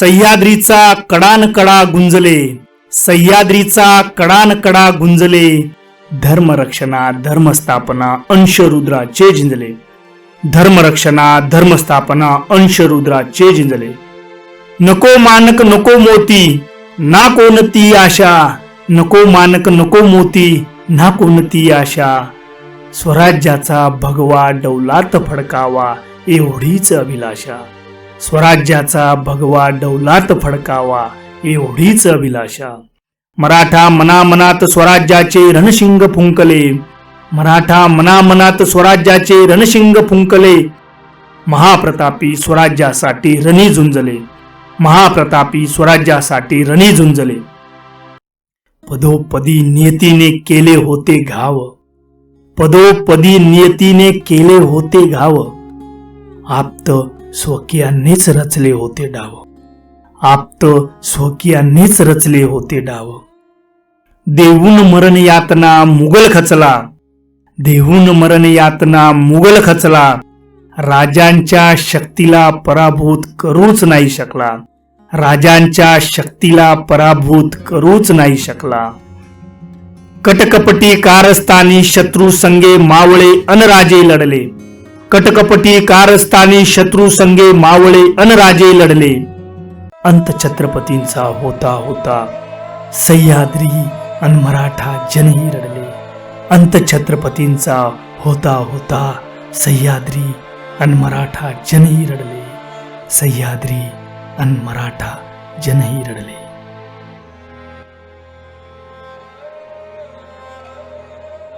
सह्याद्रीचा कडान कडा गुंजले. सह्याद्रीचा कडान कडा गुंजले. धर्मरक्षणा धर्मस्थापना अंशरुद्राचे झिंजले. धर्मरक्षणा धर्मस्थापना अंशरुद्राचे झिंजले. नको मानक नको मोती ना कोणती आशा. नको मानक नको मोती ना कोणती आशा. स्वराज्याचा भगवा डौलात फडकावा एवढीच अभिलाषा. स्वराज्याचा भगवा डौलात फडकावा एवढीच अभिलाषा. मराठा मनामनात स्वराज्याचे रणशिंग फुंकले. मराठा मनामनात स्वराज्याचे रणशिंग फुंकले. महाप्रतापी स्वराज्यासाठी रणी झुंजले. महाप्रतापी स्वराज्यासाठी रणी झुंजले. पदोपदी नियतीने केले होते घाव. पदोपदी नियतीने केले होते घाव. आप्त स्वकीयांनीच रचले होते डाव. आप्त स्वकीयांनीच रचले होते डाव. देऊन मरण यातना मुघल खचला. देऊन मरण यातना मुघल खचला. राजांच्या शक्तीला पराभूत करूच नाही शकला. राजांच्या शक्तीला पराभूत करूच नाही शकला. कटकपटी कारस्थानी शत्रू संगे मावळे अनराजे लढले. कटकपटी कारस्थानी शत्रू संगे मावळे अनराजे लढले. अंत छत्रपतींचा होता होता सह्याद्री अन मराठा जनही रडले. अंत छत्रपतींचा होता होता सह्याद्री अन मराठा जनही रडले. सह्याद्री अन मराठा जनही रडले.